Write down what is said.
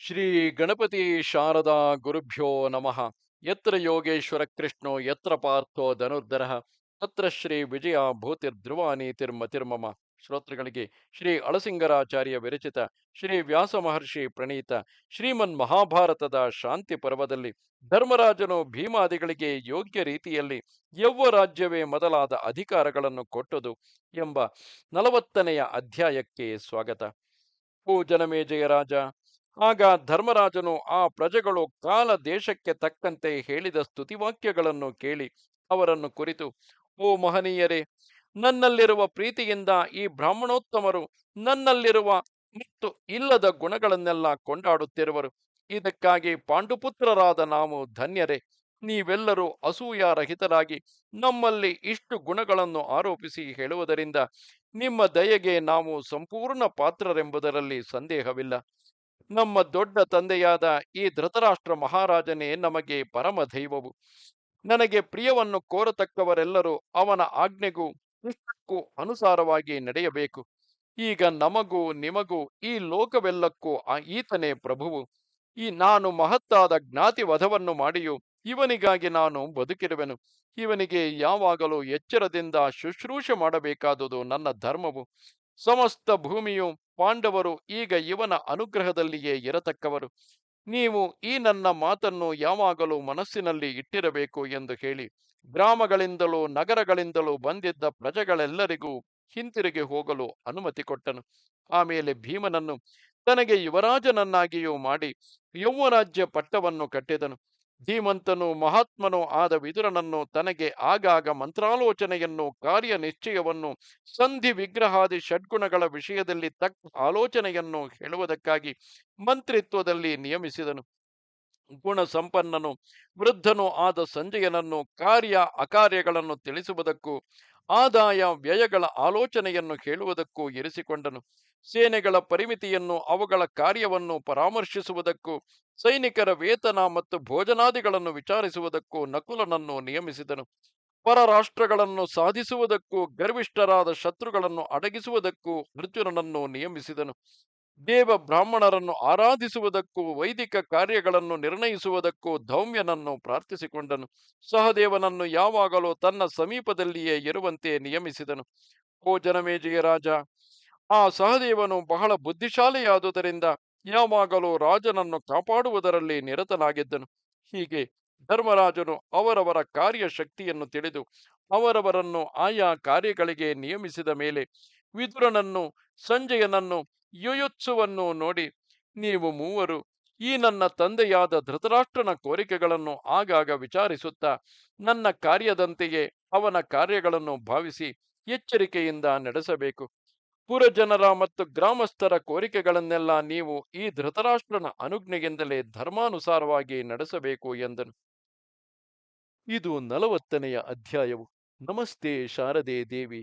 ಶ್ರೀ ಗಣಪತಿ ಶಾರದಾ ಗುರುಭ್ಯೋ ನಮಃ. ಯತ್ರ ಯೋಗೇಶ್ವರ ಕೃಷ್ಣೋ, ಯತ್ರ ಪಾರ್ಥೋ ಧನುರ್ಧರ, ತತ್ರ ಶ್ರೀ ವಿಜಯ ಭೂತಿರ್ಧ್ರುವಾನಿ ತಿರ್ಮ ತಿರ್ಮಮ ಶ್ರೋತೃಗಳಿಗೆ ಶ್ರೀ ಅಳಸಿಂಗರಾಚಾರ್ಯ ವಿರಚಿತ ಶ್ರೀ ವ್ಯಾಸ ಮಹರ್ಷಿ ಪ್ರಣೀತ ಶ್ರೀಮನ್ ಮಹಾಭಾರತದ ಶಾಂತಿ ಪರ್ವದಲ್ಲಿ ಧರ್ಮರಾಜನು ಭೀಮಾದಿಗಳಿಗೆ ಯೋಗ್ಯ ರೀತಿಯಲ್ಲಿ ಯವ್ವ ರಾಜ್ಯವೇ ಮೊದಲಾದ ಅಧಿಕಾರಗಳನ್ನು ಕೊಟ್ಟದು ಎಂಬ ನಲವತ್ತನೆಯ ಅಧ್ಯಾಯಕ್ಕೆ ಸ್ವಾಗತ. ಓ ಜನಮೇಜಯ ರಾಜ ಆಗ ಧರ್ಮರಾಜನು ಆ ಪ್ರಜೆಗಳು ಕಾಲ ದೇಶಕ್ಕೆ ತಕ್ಕಂತೆ ಹೇಳಿದ ಸ್ತುತಿವಾಕ್ಯಗಳನ್ನು ಕೇಳಿ ಅವರನ್ನು ಕುರಿತು, ಓ ಮಹನೀಯರೇ, ನನ್ನಲ್ಲಿರುವ ಪ್ರೀತಿಯಿಂದ ಈ ಬ್ರಾಹ್ಮಣೋತ್ತಮರು ನನ್ನಲ್ಲಿರುವ ಮತ್ತು ಇಲ್ಲದ ಗುಣಗಳನ್ನೆಲ್ಲ ಕೊಂಡಾಡುತ್ತಿರುವರು. ಇದಕ್ಕಾಗಿ ಪಾಂಡುಪುತ್ರರಾದ ನಾವು ಧನ್ಯರೇ. ನೀವೆಲ್ಲರೂ ಅಸೂಯಾರಹಿತರಾಗಿ ನಮ್ಮಲ್ಲಿ ಇಷ್ಟು ಗುಣಗಳನ್ನು ಆರೋಪಿಸಿ ಹೇಳುವುದರಿಂದ ನಿಮ್ಮ ದಯೆಗೆ ನಾವು ಸಂಪೂರ್ಣ ಪಾತ್ರರೆಂಬುದರಲ್ಲಿ ಸಂದೇಹವಿಲ್ಲ. ನಮ್ಮ ದೊಡ್ಡ ತಂದೆಯಾದ ಈ ಧೃತರಾಷ್ಟ್ರ ಮಹಾರಾಜನೇ ನಮಗೆ ಪರಮ ದೈವವು ನನಗೆ ಪ್ರಿಯವನ್ನು ಕೋರತಕ್ಕವರೆಲ್ಲರೂ ಅವನ ಆಜ್ಞೆಗೂ ಇಷ್ಟಕ್ಕೂ ಅನುಸಾರವಾಗಿ ನಡೆಯಬೇಕು. ಈಗ ನಮಗೂ ನಿಮಗೂ ಈ ಲೋಕವೆಲ್ಲಕ್ಕೂ ಆ ಈತನೇ ಪ್ರಭುವು. ಈ ನಾನು ಮಹತ್ತಾದ ಜ್ಞಾತಿ ವಧವನ್ನು ಮಾಡಿಯು ಇವನಿಗಾಗಿ ನಾನು ಬದುಕಿರುವೆನು. ಇವನಿಗೆ ಯಾವಾಗಲೂ ಎಚ್ಚರದಿಂದ ಶುಶ್ರೂಷೆ ಮಾಡಬೇಕಾದುದು ನನ್ನ ಧರ್ಮವು. ಸಮಸ್ತ ಭೂಮಿಯು ಪಾಂಡವರು ಈಗ ಇವನ ಅನುಗ್ರಹದಲ್ಲಿಯೇ ಇರತಕ್ಕವರು. ನೀವು ಈ ನನ್ನ ಮಾತನ್ನು ಯಾವಾಗಲೂ ಮನಸ್ಸಿನಲ್ಲಿ ಇಟ್ಟಿರಬೇಕು ಎಂದು ಹೇಳಿ, ಗ್ರಾಮಗಳಿಂದಲೂ ನಗರಗಳಿಂದಲೂ ಬಂದಿದ್ದ ಪ್ರಜೆಗಳೆಲ್ಲರಿಗೂ ಹಿಂತಿರುಗಿ ಹೋಗಲು ಅನುಮತಿ ಕೊಟ್ಟನು. ಆಮೇಲೆ ಭೀಮನನ್ನು ತನಗೆ ಯುವರಾಜನನ್ನಾಗಿಯೂ ಮಾಡಿ ಯೌವರಾಜ್ಯ ಪಟ್ಟವನ್ನು ಕಟ್ಟಿದನು. ಧೀಮಂತನು ಮಹಾತ್ಮನೂ ಆದ ವಿದುರನನ್ನು ತನಗೆ ಆಗಾಗ ಮಂತ್ರಾಲೋಚನೆಯನ್ನು ಕಾರ್ಯ ನಿಶ್ಚಯವನ್ನು ಸಂಧಿ ವಿಗ್ರಹಾದಿ ಷಡ್ಗುಣಗಳ ವಿಷಯದಲ್ಲಿ ತಕ್ಕ ಆಲೋಚನೆಯನ್ನು ಹೇಳುವುದಕ್ಕಾಗಿ ಮಂತ್ರಿತ್ವದಲ್ಲಿ ನಿಯಮಿಸಿದನು. ಗುಣ ಸಂಪನ್ನನು ವೃದ್ಧನೂ ಆದ ಸಂಜಯನನ್ನು, ಕಾರ್ಯ ಅಕಾರ್ಯಗಳನ್ನು ತಿಳಿಸುವುದಕ್ಕೂ ಆದಾಯ, ವ್ಯಯಗಳ ಆಲೋಚನೆಯನ್ನು ಹೇಳುವುದಕ್ಕೂ ಇರಿಸಿಕೊಂಡನು. ಸೇನೆಗಳ ಪರಿಮಿತಿಯನ್ನು, ಅವುಗಳ ಕಾರ್ಯವನ್ನು ಪರಾಮರ್ಶಿಸುವುದಕ್ಕೂ, ಸೈನಿಕರ ವೇತನ ಮತ್ತು ಭೋಜನಾದಿಗಳನ್ನು ವಿಚಾರಿಸುವುದಕ್ಕೂ ನಕುಲನನ್ನು ನಿಯಮಿಸಿದನು. ಪರರಾಷ್ಟ್ರಗಳನ್ನು ಸಾಧಿಸುವುದಕ್ಕೂ, ಗರ್ವಿಷ್ಠರಾದ ಶತ್ರುಗಳನ್ನು ಅಡಗಿಸುವುದಕ್ಕೂ ಅರ್ಜುನನನ್ನು ನಿಯಮಿಸಿದನು. ದೇವ ಬ್ರಾಹ್ಮಣರನ್ನು ಆರಾಧಿಸುವುದಕ್ಕೂ, ವೈದಿಕ ಕಾರ್ಯಗಳನ್ನು ನಿರ್ಣಯಿಸುವುದಕ್ಕೂ ಧೌಮ್ಯನನ್ನು ಪ್ರಾರ್ಥಿಸಿಕೊಂಡನು. ಸಹದೇವನನ್ನು ಯಾವಾಗಲೂ ತನ್ನ ಸಮೀಪದಲ್ಲಿಯೇ ಇರುವಂತೆ ನಿಯಮಿಸಿದನು. ಓ ಜನಮೇಜಿಯ ರಾಜ, ಆ ಸಹದೇವನು ಬಹಳ ಬುದ್ಧಿಶಾಲಿಯಾದುದರಿಂದ ಯಾವಾಗಲೂ ರಾಜನನ್ನು ಕಾಪಾಡುವುದರಲ್ಲಿ ನಿರತನಾಗಿದ್ದನು. ಹೀಗೆ ಧರ್ಮರಾಜನು ಅವರವರ ಕಾರ್ಯಶಕ್ತಿಯನ್ನು ತಿಳಿದು ಅವರವರನ್ನು ಆಯಾ ಕಾರ್ಯಗಳಿಗೆ ನಿಯಮಿಸಿದ ಮೇಲೆ ವಿದುರನನ್ನು, ಸಂಜಯನನ್ನು, ಯುಯುತ್ಸುವನ್ನು ನೋಡಿ ನೀವು ಮೂವರು ಈ ನನ್ನ ತಂದೆಯಾದ ಧೃತರಾಷ್ಟ್ರನ ಕೋರಿಕೆಗಳನ್ನು ಆಗಾಗ ವಿಚಾರಿಸುತ್ತಾ ನನ್ನ ಕಾರ್ಯದಂತೆಯೇ ಅವನ ಕಾರ್ಯಗಳನ್ನು ಭಾವಿಸಿ ಎಚ್ಚರಿಕೆಯಿಂದ ನಡೆಸಬೇಕು. ಪುರಜನರ ಮತ್ತು ಗ್ರಾಮಸ್ಥರ ಕೋರಿಕೆಗಳನ್ನೆಲ್ಲ ನೀವು ಈ ಧೃತರಾಷ್ಟ್ರನ ಅನುಜ್ಞೆಯಿಂದಲೇ ಧರ್ಮಾನುಸಾರವಾಗಿ ನಡೆಸಬೇಕು ಎಂದನು. ಇದು ನಲವತ್ತನೆಯ ಅಧ್ಯಾಯವು. ನಮಸ್ತೆ ಶಾರದೆ ದೇವಿ.